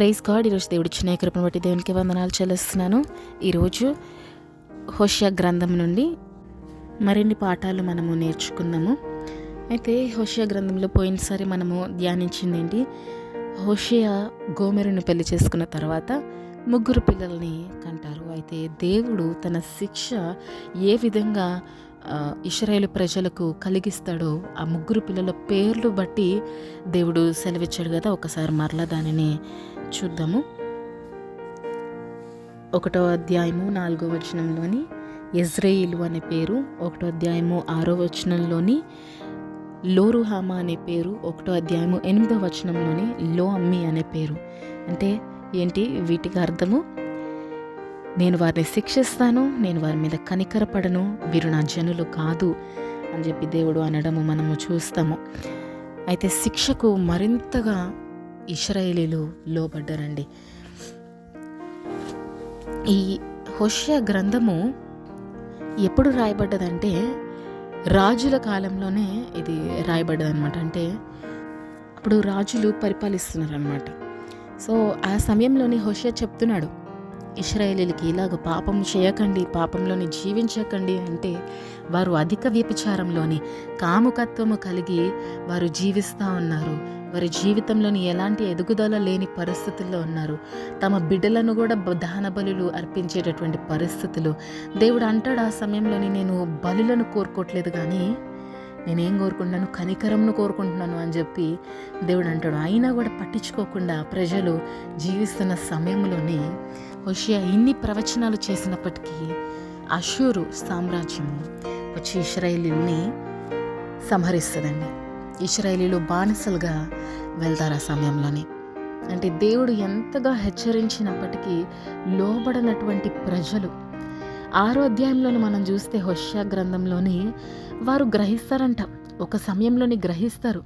Praise God ఈరోజు దేవుడు ఇచ్చిన కృపను బట్టి దేవునికి వందనాలు చెల్లిస్తున్నాను. ఈరోజు హోషియా గ్రంథం నుండి మరిన్ని పాఠాలు మనము నేర్చుకుందాము. అయితే హోషియా గ్రంథంలో పోయినసారి మనము ధ్యానించింది ఏంటి? హోషియా గోమెరుని పెళ్ళి చేసుకున్న తర్వాత ముగ్గురు పిల్లల్ని కంటారు. అయితే దేవుడు తన శిక్ష ఏ విధంగా ఆ, ప్రజలకు కలిగిస్తాడో ఆ ముగ్గురు పిల్లల పేర్లు బట్టి దేవుడు సెలవిచ్చాడు కదా ఒకసారి మరలా దానిని చూద్దాము. ఒకటో అధ్యాయము నాలుగో వచనంలోని ఎజ్రేయిలు అనే పేరు ఒకటో అధ్యాయము ఆరో వచనంలోని లోరుహామా అనే పేరు ఒకటో అధ్యాయము ఎనిమిదో వచనంలోని లో అమ్మి అనే పేరు. అంటే ఏంటి? వీటికి అర్థము? నేను వారిని శిక్షిస్తాను నేను వారి మీద కనికరపడను వీరు నా జనులు కాదు అని చెప్పి దేవుడు అనడము మనము చూస్తాము. అయితే శిక్షకు మరింతగా ఇస్రాయేలీలు లోబడ్డారండి. ఈ హోషియా గ్రంథము ఎప్పుడు రాయబడ్డదంటే రాజుల కాలంలోనే ఇది రాయబడ్డదనమాట అంటే అప్పుడు రాజులు పరిపాలిస్తున్నారు అనమాట సో ఆ సమయంలోని హోషియా చెప్తున్నాడు ఇస్రాయేలీలకి ఇలాగ పాపం చేయకండి పాపంలోని జీవించకండి అంటే వారు అధిక వ్యభిచారంలోని కాముకత్వము కలిగి వారు జీవిస్తూ ఉన్నారు. వారి జీవితంలోని ఎలాంటి ఎదుగుదల లేని పరిస్థితుల్లో ఉన్నారు. తమ బిడ్డలను కూడా దహన బలులు అర్పించేటటువంటి పరిస్థితులు. దేవుడు అంటాడు ఆ సమయంలోని నేను బలులను కోరుకోవట్లేదు కానీ నేనేం కోరుకుంటున్నాను? కనికరంను కోరుకుంటున్నాను అని చెప్పి దేవుడు అంటాడు. అయినా కూడా పట్టించుకోకుండా ప్రజలు జీవిస్తున్న సమయంలోనే హుషియా ఇన్ని ప్రవచనాలు చేసినప్పటికీ అషూరు సామ్రాజ్యము వచ్చి ఇస్రాయేలీని సంహరిస్తుందండి. ఇస్రాయేలీలు బానిసలుగా వెళ్తారు ఆ సమయంలోనే. అంటే దేవుడు ఎంతగా హెచ్చరించినప్పటికీ లోబడనటువంటి ప్రజలు. ఆరో అధ్యాయంలోని మనం చూస్తే హోష్యా గ్రంథంలోని వారు గ్రహిస్తారంట. ఒక సమయంలోని గ్రహిస్తారు.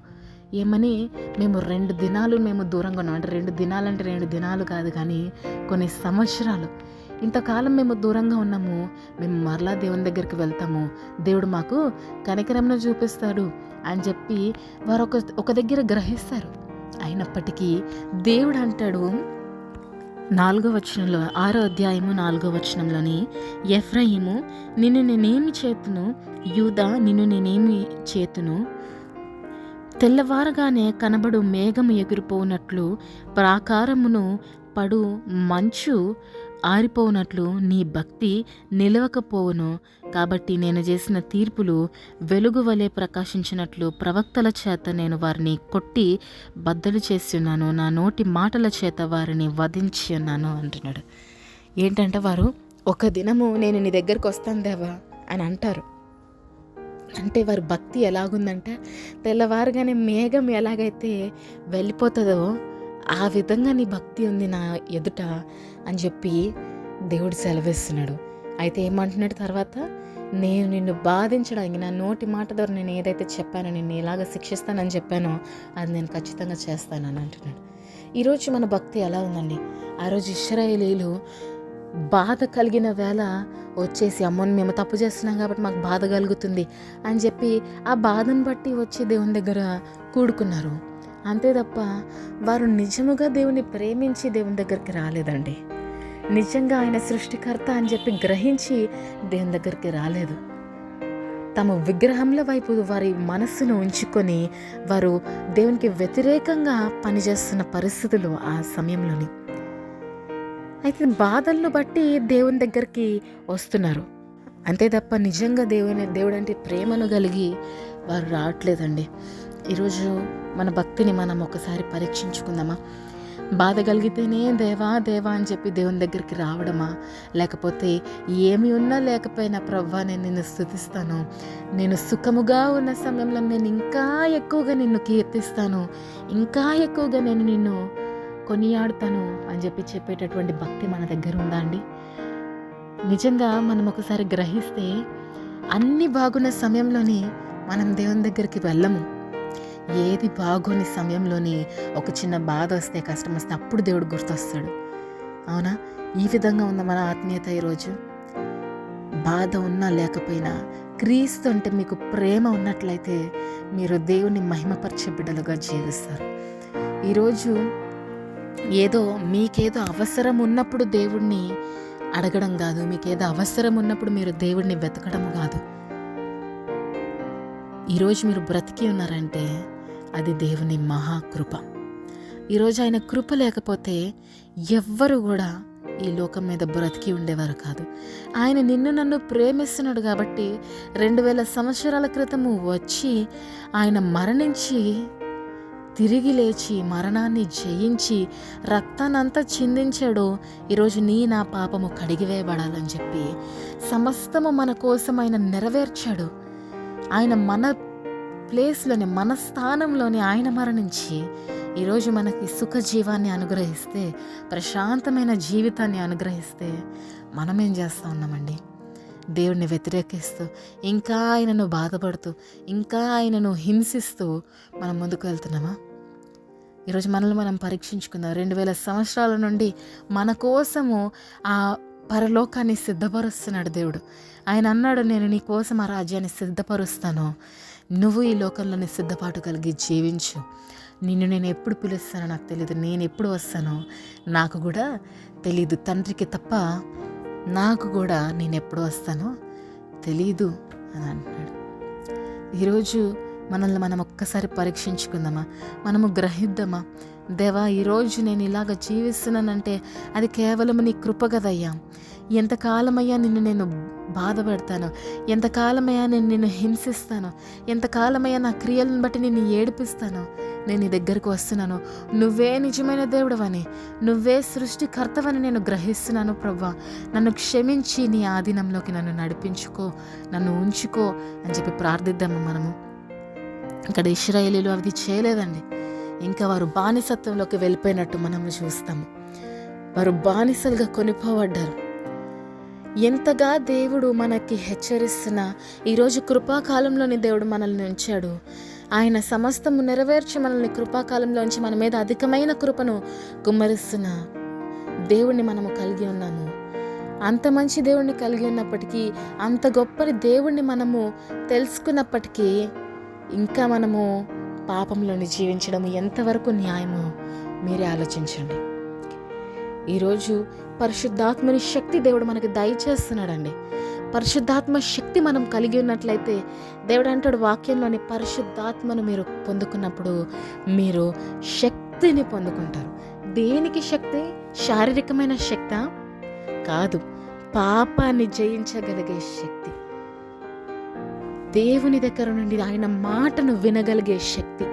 ఏమని? మేము రెండు దినాలు మేము దూరంగా ఉన్నాం. అంటే రెండు దినాలంటే రెండు దినాలు కాదు కానీ కొన్ని సంవత్సరాలు. ఇంతకాలం మేము దూరంగా ఉన్నాము. మేము మరలా దేవుని దగ్గరికి వెళ్తాము. దేవుడు మాకు కనికరంను చూపిస్తాడు అని చెప్పి వారు ఒక ఒక దగ్గర గ్రహిస్తారు. అయినప్పటికీ దేవుడు అంటాడు నాలుగో వచనంలో ఆరో అధ్యాయము నాలుగో వచనంలోని ఎఫ్రయిము నిన్ను నేనేమి చేతును? యూదా నిన్ను నేనేమి చేతును? తెల్లవారగానే కనబడు మేఘము ఎగిరిపోనట్లు ప్రాకారమును పడు మంచు ఆరిపోవునట్లు నీ భక్తి నిలవకపోవును. కాబట్టి నేను చేసిన తీర్పులు వెలుగు వలె ప్రకాశించినట్లు ప్రవక్తల చేత నేను వారిని కొట్టి బద్దలు చేస్తున్నాను. నా నోటి మాటల చేత వారిని వధించి ఉన్నాను అంటున్నాడు. ఏంటంటే వారు ఒక దినము నేను నీ దగ్గరకు వస్తాను దేవా అని అంటారు. అంటే వారి భక్తి ఎలాగుందంటే తెల్లవారుగానే మేఘం ఎలాగైతే వెళ్ళిపోతుందో ఆ విధంగా నీ భక్తి ఉంది నా ఎదుట. అని చెప్పి దేవుడు సెలవిస్తున్నాడు. అయితే ఏమంటున్నాడు తర్వాత? నేను నిన్ను బాధించడానికి నా నోటి మాట ద్వారా నేను ఏదైతే చెప్పానో నిన్ను ఎలాగ శిక్షిస్తానని చెప్పానో అది నేను ఖచ్చితంగా చేస్తానని అంటున్నాడు. ఈరోజు మన భక్తి ఎలా ఉందండి? ఆ రోజు ఇస్రాయేలీలు బాధ కలిగిన వేళ వచ్చేసి అమ్మని మేము తప్పు చేస్తున్నాం కాబట్టి మాకు బాధ కలుగుతుంది అని చెప్పి ఆ బాధను బట్టి వచ్చి దేవుని దగ్గర కూడుకున్నారు. అంతే తప్ప వారు నిజముగా దేవుని ప్రేమించి దేవుని దగ్గరికి రాలేదండి. నిజంగా ఆయన సృష్టికర్త అని చెప్పి గ్రహించి దేవుని దగ్గరికి రాలేదు. తమ విగ్రహంల వైపు వారి మనస్సును ఉంచుకొని వారు దేవునికి వ్యతిరేకంగా పనిచేస్తున్న పరిస్థితులు ఆ సమయంలోని. అయితే బాధలను బట్టి దేవుని దగ్గరికి వస్తున్నారు. అంతే తప్ప నిజంగా దేవుని దేవుడు అంటే ప్రేమను కలిగి వారు రావట్లేదండి. ఈరోజు మన భక్తిని మనం ఒకసారి పరీక్షించుకుందామా? బాధ కలిగితేనే దేవా దేవా అని చెప్పి దేవుని దగ్గరికి రావడమా? లేకపోతే ఏమి ఉన్నా లేకపోయినా ప్రవ్వా నేను నిన్ను స్థుతిస్తాను. నేను సుఖముగా ఉన్న సమయంలో నేను ఇంకా ఎక్కువగా నిన్ను కీర్తిస్తాను. ఇంకా ఎక్కువగా నేను నిన్ను కొనియాడుతాను అని చెప్పి చెప్పేటటువంటి భక్తి మన దగ్గర ఉందా అండి? నిజంగా మనం ఒకసారి గ్రహిస్తే అన్ని బాగున్న సమయంలోనే మనం దేవుని దగ్గరికి వెళ్ళము. ఏది బాగోని సమయంలోని ఒక చిన్న బాధ వస్తే కష్టం వస్తే అప్పుడు దేవుడు గుర్తొస్తాడు. అవునా? ఈ విధంగా ఉందా మన ఆత్మీయత ఈరోజు? బాధ ఉన్నా లేకపోయినా క్రీస్తు అంటే మీకు ప్రేమ ఉన్నట్లయితే మీరు దేవుని మహిమపరిచే బిడ్డలుగా జీవిస్తారు. ఈరోజు ఏదో మీకేదో అవసరం ఉన్నప్పుడు దేవుణ్ణి అడగడం కాదు మీకేదో అవసరం ఉన్నప్పుడు మీరు దేవుణ్ణి వెతకడం కాదు. ఈరోజు మీరు బ్రతికి ఉన్నారంటే అది దేవుని మహాకృప. ఈరోజు ఆయన కృప లేకపోతే ఎవ్వరు కూడా ఈ లోకం మీద బ్రతికి ఉండేవారు కాదు. ఆయన నిన్ను నన్ను ప్రేమిస్తున్నాడు కాబట్టి రెండు వేల సంవత్సరాల క్రితము వచ్చి ఆయన మరణించి తిరిగి లేచి మరణాన్ని జయించి రక్తాన్నంతా చిందించాడు. ఈరోజు నీ నా పాపము కడిగివేయబడాలని చెప్పి సమస్తము మన కోసం ఆయన నెరవేర్చాడు. ఆయన మన ప్లేస్లోని మన స్థానంలోని ఆయన మరణించి ఈరోజు మనకి సుఖ జీవాన్ని అనుగ్రహిస్తే ప్రశాంతమైన జీవితాన్ని అనుగ్రహిస్తే మనమేం చేస్తూ ఉన్నామండి? దేవుడిని వ్యతిరేకిస్తూ ఇంకా ఆయనను బాధపడుతూ ఇంకా ఆయనను హింసిస్తూ మనం ముందుకు వెళ్తున్నామా? ఈరోజు మనల్ని మనం పరీక్షించుకుందాం. రెండు వేల సంవత్సరాల నుండి మన కోసము ఆ పరలోకాన్ని సిద్ధపరుస్తున్నాడు దేవుడు. ఆయన అన్నాడు నేను నీ కోసం ఆ రాజ్యాన్ని సిద్ధపరుస్తాను. నువ్వు ఈ లోకంలోనే సిద్ధపాటు కలిగి జీవించు. నిన్ను నేను ఎప్పుడు పిలుస్తానో నాకు తెలియదు నేను ఎప్పుడు వస్తానో నాకు కూడా తెలీదు. తండ్రికి తప్ప నాకు కూడా నేను ఎప్పుడు వస్తానో తెలీదు అని అంటున్నాడు. ఈరోజు మనల్ని మనం ఒక్కసారి పరీక్షించుకుందామా? మనము గ్రహిద్దామా? దేవా ఈరోజు నేను ఇలాగ జీవిస్తున్నానంటే అది కేవలం నీ కృప కదయ్యా. ఎంతకాలమయ్యా నిన్ను నేను బాధపడతాను? ఎంతకాలమయ్యా నేను నిన్ను హింసిస్తాను? ఎంతకాలమయ్యా నా క్రియలను బట్టి నిన్ను ఏడిపిస్తాను? నేను నీ దగ్గరకు వస్తున్నాను. నువ్వే నిజమైన దేవుడవని నువ్వే సృష్టికర్తవని నేను గ్రహిస్తున్నాను ప్రవ్వా. నన్ను క్షమించి నీ ఆధీనంలోకి నన్ను నడిపించుకో నన్ను ఉంచుకో అని చెప్పి ప్రార్థిద్దాము మనము. ఇక్కడ ఇస్రాయేలీలు అది చేయలేదండి. ఇంకా వారు బానిసత్వంలోకి వెళ్ళిపోయినట్టు మనము చూస్తాము. వారు బానిసలుగా కొనిపోబడ్డారు. ఎంతగా దేవుడు మనకి హెచ్చరిస్తున్నా ఈరోజు కృపాకాలంలోని దేవుడు మనల్ని ఉంచాడు. ఆయన సమస్తము నెరవేర్చి మనల్ని కృపాకాలంలోంచి మన మీద అధికమైన కృపను కుమ్మరిస్తున్న. దేవుణ్ణి మనము కలిగి ఉన్నాము. అంత మంచి దేవుణ్ణి కలిగి ఉన్నప్పటికీ అంత గొప్పని దేవుణ్ణి మనము తెలుసుకున్నప్పటికీ ఇంకా మనము పాపంలోని జీవించడం ఎంతవరకు న్యాయమో మీరే ఆలోచించండి. ఈరోజు పరిశుద్ధాత్మని శక్తి దేవుడు మనకి దయచేస్తున్నాడండి. పరిశుద్ధాత్మ శక్తి మనం కలిగి ఉన్నట్లయితే దేవుడు అంటాడు వాక్యంలోని పరిశుద్ధాత్మను మీరు పొందుకున్నప్పుడు మీరు శక్తిని పొందుకుంటారు. దేనికి శక్తి? శారీరకమైన శక్త? కాదు పాపాన్ని జయించగలిగే శక్తి. దేవుని దగ్గర నుండి ఆయన మాటను వినగలిగే శక్తి.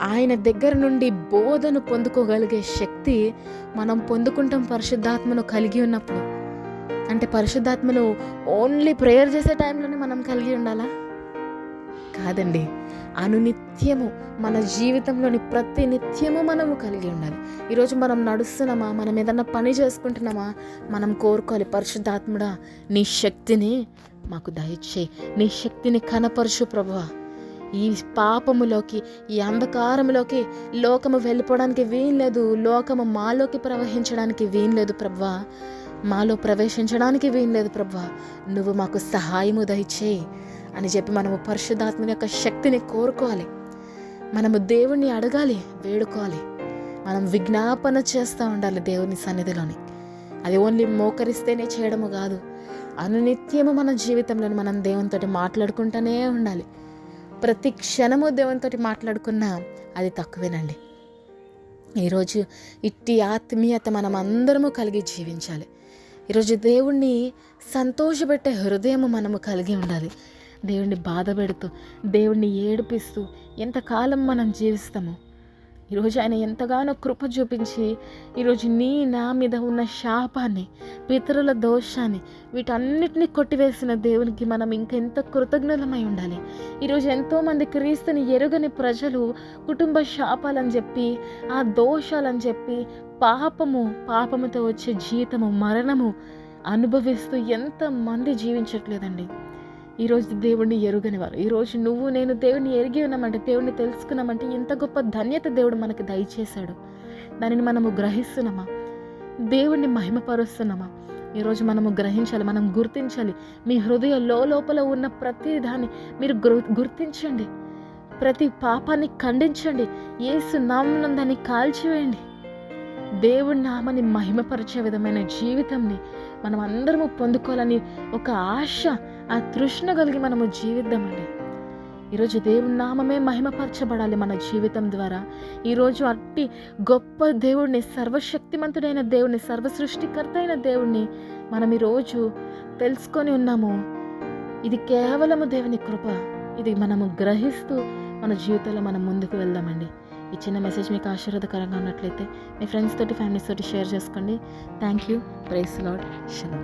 ఆయన దగ్గర నుండి బోధను పొందుకోగలిగే శక్తి మనం పొందుకుంటాం పరిశుద్ధాత్మను కలిగి ఉన్నప్పుడు. అంటే పరిశుద్ధాత్మను ఓన్లీ ప్రేయర్ చేసే టైంలోనే మనం కలిగి ఉండాలా? కాదండి. అనునిత్యము మన జీవితంలోని ప్రతి నిత్యము మనము కలిగి ఉండాలి. ఈరోజు మనం నడుస్తున్నామా? మనం ఏదన్నా పని చేసుకుంటున్నామా? మనం కోరుకోవాలి పరిశుద్ధాత్ముడా నీ శక్తిని మాకు దయచే నీ శక్తిని కనపరచు ప్రభువా. ఈ పాపములోకి ఈ అంధకారములోకి లోకము వెళ్ళిపోవడానికి వీల్లేదు లోకము మాలోకి ప్రవహించడానికి వీల్లేదు ప్రభా. మాలో ప్రవేశించడానికి వీల్లేదు ప్రభా. నువ్వు మాకు సహాయము దయచేయి అని చెప్పి మనము పరిశుద్ధాత్మ యొక్క శక్తిని కోరుకోవాలి. మనము దేవుణ్ణి అడగాలి వేడుకోవాలి. మనం విజ్ఞాపన చేస్తూ ఉండాలి దేవుని సన్నిధిలోని. అది ఓన్లీ మోకరిస్తేనే చేయడము కాదు. అనునిత్యము మన జీవితంలో మనం దేవునితోటి మాట్లాడుకుంటూనే ఉండాలి. ప్రతి క్షణము దేవునితోటి మాట్లాడుకున్నా అది తక్కువేనండి. ఈరోజు ఇట్టి ఆత్మీయత మనం అందరము కలిగి జీవించాలి. ఈరోజు దేవుణ్ణి సంతోషపెట్టే హృదయం మనము కలిగి ఉండాలి. దేవుణ్ణి బాధ పెడుతూ దేవుణ్ణి ఏడిపిస్తూ ఎంతకాలం మనం జీవిస్తామో ఈరోజు ఆయన ఎంతగానో కృప చూపించి ఈరోజు నీ నా మీద ఉన్న శాపాన్ని పితరుల దోషాన్ని వీటన్నిటిని కొట్టివేసిన దేవునికి మనం ఇంకెంత కృతజ్ఞతమై ఉండాలి. ఈరోజు ఎంతోమంది క్రీస్తుని ఎరుగని ప్రజలు కుటుంబ శాపాలని చెప్పి ఆ దోషాలని చెప్పి పాపము పాపముతో వచ్చే జీతము మరణము అనుభవిస్తూ ఎంతమంది జీవించట్లేదండి. ఈరోజు దేవుణ్ణి ఎరుగని వారు ఈరోజు నువ్వు నేను దేవుణ్ణి ఎరిగి ఉన్నామంటే దేవుణ్ణి తెలుసుకున్నామంటే ఎంత గొప్ప ధన్యత దేవుడు మనకు దయచేశాడు. దానిని మనము గ్రహిస్తున్నామా? దేవుణ్ణి మహిమపరుస్తున్నామా? ఈరోజు మనము గ్రహించాలి మనం గుర్తించాలి. మీ హృదయ లోపల ఉన్న ప్రతి దాన్ని మీరు గుర్తించండి. ప్రతి పాపాన్ని ఖండించండి. ఏసు నామం దాన్ని కాల్చివేయండి. దేవుడి నామని మహిమపరిచే విధమైన జీవితంని మనం అందరము పొందుకోవాలని ఒక ఆశ ఆ తృష్ణ కలిగి మనము జీవిద్దామండి. ఈరోజు దేవుడి నామమే మహిమపరచబడాలి మన జీవితం ద్వారా. ఈరోజు అట్టి గొప్ప దేవుడిని సర్వశక్తిమంతుడైన దేవుడిని సర్వ సృష్టికర్త అయిన దేవుడిని మనం ఈరోజు తెలుసుకొని ఉన్నాము. ఇది కేవలము దేవుని కృప. ఇది మనము గ్రహిస్తూ మన జీవితంలో మనం ముందుకు వెళ్దామండి. ఈ చిన్న మెసేజ్ మీకు ఆశీర్వాదకరంగా ఉన్నట్లయితే మీ ఫ్రెండ్స్ తోటి ఫ్యామిలీస్ తోటి షేర్ చేసుకోండి. Thank you praise lord షలో